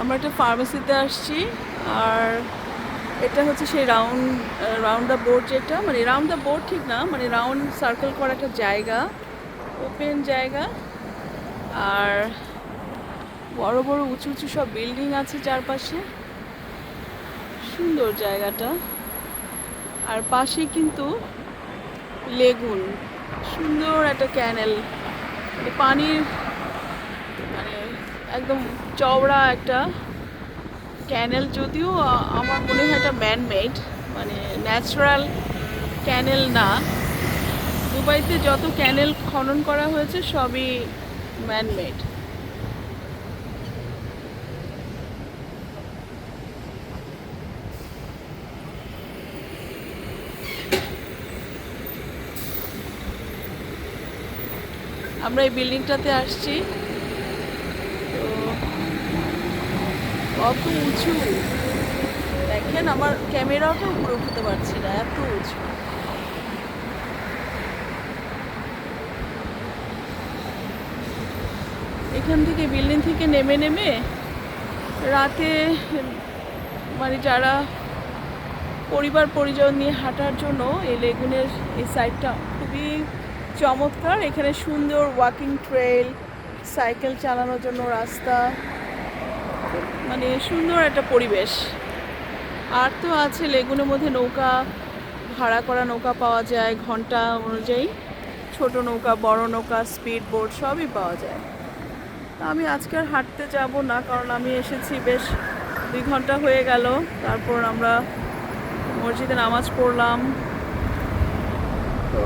আমরা একটা ফার্মেসিতে আসছি আর এটা হচ্ছে সেই রাউন্ড রাউন্ড দ্য বোর্ড যেটা মানে রাউন্ড দ্য বোর্ড ঠিক না মানে রাউন্ড সার্কেল করা একটা জায়গা ওপেন জায়গা, আর বড় বড় উঁচু উঁচু সব বিল্ডিং আছে চারপাশে। সুন্দর জায়গাটা। আর পাশে কিন্তু লেগুন সুন্দর একটা ক্যানেল পানির একদম চওড়া একটা ক্যানেল যদিও আমার মনে হয় এটা ম্যানমেড মানে ন্যাচারাল ক্যানেল না। দুবাইতে যত ক্যানেল খনন করা হয়েছে, সবই ম্যানমেড আমরা এই বিল্ডিংটাতে আসছি তো কত উঁচু। দেখেন, আমার ক্যামেরাটাও উপরে উঠতে পারছি না, এত উঁচু। এখান থেকে বিল্ডিং থেকে নেমে নেমে রাতে মানে যারা পরিবার, পরিজন নিয়ে হাঁটার জন্য এই লেগুনের এই সাইডটা খুবই চমৎকার। এখানে সুন্দর ওয়াকিং ট্রেল সাইকেল চালানোর জন্য রাস্তা। মানে সুন্দর একটা পরিবেশ। আর তো আছে লেগুনের মধ্যে নৌকা, ভাড়া করা নৌকা পাওয়া যায়, ঘণ্টা অনুযায়ী। ছোট নৌকা, বড় নৌকা স্পিড বোট সবই পাওয়া যায়। আমি আজকে আর হাঁটতে যাব না, কারণ আমি এসেছি বেশ দুই ঘণ্টা হয়ে গেল। তারপর আমরা মসজিদে নামাজ পড়লাম। তো